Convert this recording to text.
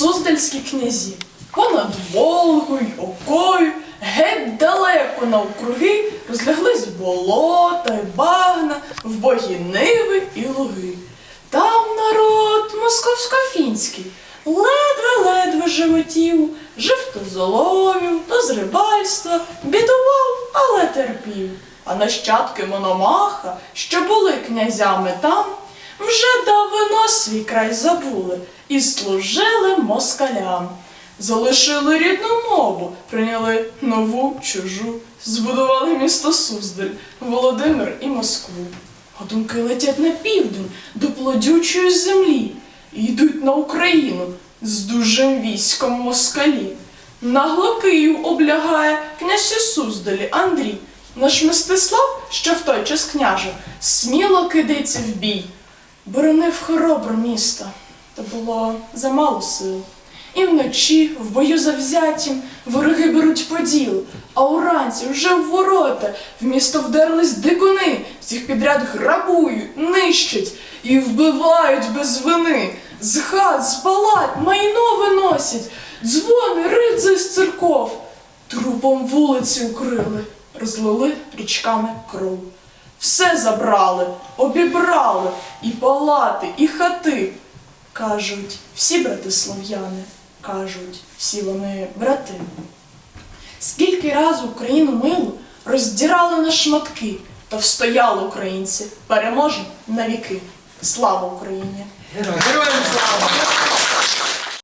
суздальські князі. Понад Волгою, Окою, геть далеко навкруги розляглись болота й багна, вбогі ниви і луги. Там народ московсько-фінський, ледве-ледве животів, жив то з оловів, то з рибальства, бідував, але терпів. А нащадки Мономаха, що були князями там, свій край забули і служили москалям. Залишили рідну мову, прийняли нову чужу, збудували місто Суздаль, Володимир і Москву. А думки летять на південь до плодючої землі і йдуть на Україну з дужим військом москалі. Нагло Київ облягає князь у Суздалі Андрій. Наш Мстислав, що в той час княжив, сміло кидається в бій. Боронив хоробро місто, та було замало сил. І вночі, в бою завзятім, вороги беруть поділ, а уранці вже в ворота в місто вдерлись дикуни, всіх підряд грабують, нищать і вбивають без вини. З хат, з палат майно виносять, дзвони, ридзи з церков. Трупом вулиці укрили, розлили річками кров. Все забрали, обібрали, і палати, і хати. Кажуть, всі брати слов'яни, кажуть, всі вони брати. Скільки разу Україну милу роздірали на шматки, та встояли українці, переможемо навіки. Слава Україні! Героям!